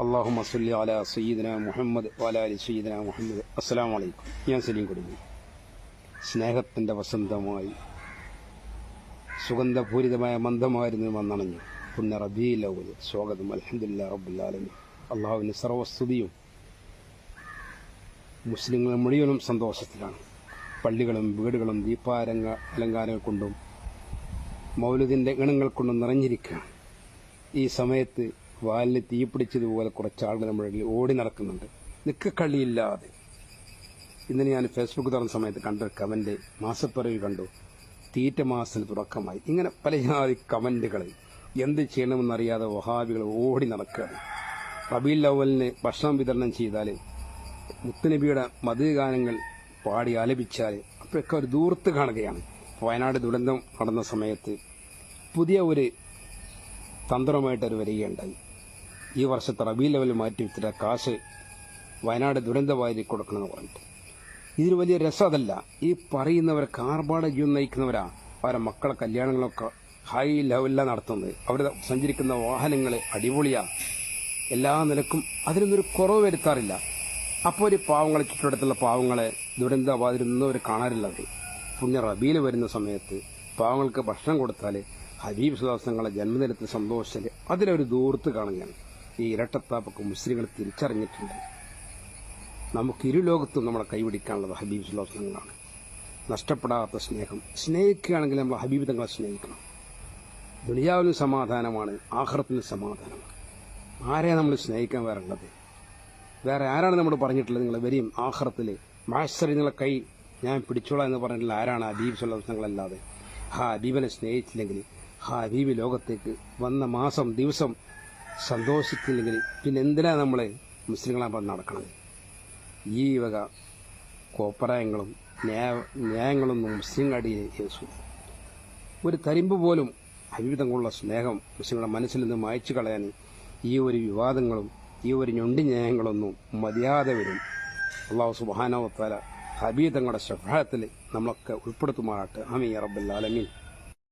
അള്ളാഹു സല്ലി അല സയ്യിദന മുഹമ്മദ് വാല അലി സയ്യിദന മുഹമ്മദ്. അസ്സലാം വലൈക്കും ഞാൻ സലീം കുടുങ്ങി സ്നേഹത്തിന്റെ വസന്തമായി സുഗന്ധപൂരിതമായ മന്ദമായിരുന്നു വന്നണഞ്ഞു. പുണ്യ റബീലവൽ സ്വാഗതം. അലഹദില്ല റബ്ബുല്ലാലമി അള്ളാഹുവിന്റെ സർവസ്തുതിയും മുസ്ലിങ്ങൾ മുഴുവനും സന്തോഷത്തിലാണ്. പള്ളികളും വീടുകളും ദീപാരംഗ അലങ്കാരങ്ങൾ കൊണ്ടും മൗലുദിന്റെ ഗണങ്ങൾ കൊണ്ടും നിറഞ്ഞിരിക്കുകയാണ്. ഈ സമയത്ത് വാലിന് തീപിടിച്ചതുപോലെ കുറച്ച് ആളുകൾ നമ്മുടെ ഇടയിൽ ഓടി നടക്കുന്നുണ്ട്. നിക്കക്കള്ളിയില്ലാതെ. ഇന്നലെ ഞാൻ ഫേസ്ബുക്ക് തുറന്ന സമയത്ത് കണ്ട കമന്റ് മാസപ്പിറവി കണ്ടു. തീറ്റ മാസത്തിന് തുടക്കമായി. ഇങ്ങനെ പല ജാതി കമന്റുകൾ എന്ത് ചെയ്യണമെന്നറിയാതെ വഹാബികൾ ഓടി നടക്കുകയാണ്. റബീൽ ലവലിന് ഭക്ഷണം വിതരണം ചെയ്താൽ മുത്തുനബിയുടെ മധുഗാനങ്ങൾ പാടി ആലപിച്ചാൽ അപ്പോഴൊക്കെ ഒരു ദൂർത്ത് കാണുകയാണ്. വയനാട് ദുരന്തം നടന്ന സമയത്ത് പുതിയ ഒരു തന്ത്രമായിട്ട് അവർ വരികയുണ്ടായി. ഈ വർഷത്തെ റബി ലെവൽ മാറ്റി വെച്ചിട്ട് കാശ് വയനാട് ദുരന്തവാരി കൊടുക്കണമെന്ന് പറഞ്ഞിട്ട്. ഇതിന് വലിയ രസം അതല്ല ഈ പറയുന്നവർ കാർബാട ജീവിതം നയിക്കുന്നവരാ. അവരെ മക്കളെ കല്യാണങ്ങളൊക്കെ ഹൈ ലെവലിലാണ് നടത്തുന്നത്. അവർ സഞ്ചരിക്കുന്ന വാഹനങ്ങൾ അടിപൊളിയാ. എല്ലാ നിലക്കും അതിനൊന്നൊരു കുറവ് വരുത്താറില്ല. അപ്പോൾ ഒരു പാവങ്ങളെ ചുറ്റുവട്ടത്തുള്ള പാവങ്ങളെ ദുരന്തബാധിതരൊന്നും അവർ കാണാറില്ല അവർ പുണ്യ റബീൽ വരുന്ന സമയത്ത് പാവങ്ങൾക്ക് ഭക്ഷണം കൊടുത്താൽ ഹബീബ് സുദാസങ്ങളെ ജന്മദിനത്തിൽ സന്തോഷിച്ചാൽ അതിലൊരു ദൂർത്ത് കാണുകയാണ്. ഈ ഇരട്ടത്താപ്പൊക്കെ മുസ്ലിങ്ങൾ തിരിച്ചറിഞ്ഞിട്ടുണ്ട്. നമുക്ക് ഇരു ലോകത്തും നമ്മളെ കൈപിടിക്കാനുള്ളത് ഹബീബ് സുദാസങ്ങളാണ് നഷ്ടപ്പെടാത്ത സ്നേഹം. സ്നേഹിക്കുകയാണെങ്കിൽ നമ്മൾ ഹബീബ് തങ്ങളെ സ്നേഹിക്കണം. ദുനിയാവിനും സമാധാനമാണ് ആഹ്റത്തിനും സമാധാനമാണ്. ആരെയാണ് നമ്മൾ സ്നേഹിക്കാൻ വേറെ ഉള്ളത് വേറെ ആരാണ് നമ്മൾ പറഞ്ഞിട്ടുള്ളത്? നിങ്ങൾ വരെയും ആഹ്റത്തിൽ മാസ്റ്റർ നിങ്ങളെ കൈ ഞാൻ പിടിച്ചോളാം എന്ന് പറഞ്ഞിട്ടുള്ള ആരാണ് ഹബീബ് സുല്ലാസങ്ങളല്ലാതെ ഹാ ഹബീബിനെ സ്നേഹിച്ചില്ലെങ്കിൽ ഹാ ഹബീബ് ലോകത്തേക്ക് വന്ന മാസം ദിവസം സന്തോഷിച്ചില്ലെങ്കിൽ പിന്നെ എന്തിനാ നമ്മൾ മുസ്ലിങ്ങളാകുമ്പോൾ നടക്കണത്? ഈ വക കോപ്രായങ്ങളും ന്യായ ന്യായങ്ങളൊന്നും മുസ്ലിം അടിയെ യേശു. ഒരു തരിമ്പ് പോലും ഹബീബിതങ്ങളുള്ള സ്നേഹം മുസ്ലിങ്ങളുടെ മനസ്സിൽ നിന്ന് മായ്ച്ചു കളയാൻ ഈ ഒരു വിവാദങ്ങളും ഈ ഒരു ഞൊണ്ടി ന്യായങ്ങളൊന്നും മതിയാതെ വരും. അള്ളാഹു സുബാനോ തല ഹബീതങ്ങളുടെ ഷഫായത്തിൽ നമ്മളൊക്കെ ഉൾപ്പെടുത്തുമാറാട്ട് അമീ റബ്ബൽ ആലമീൻ.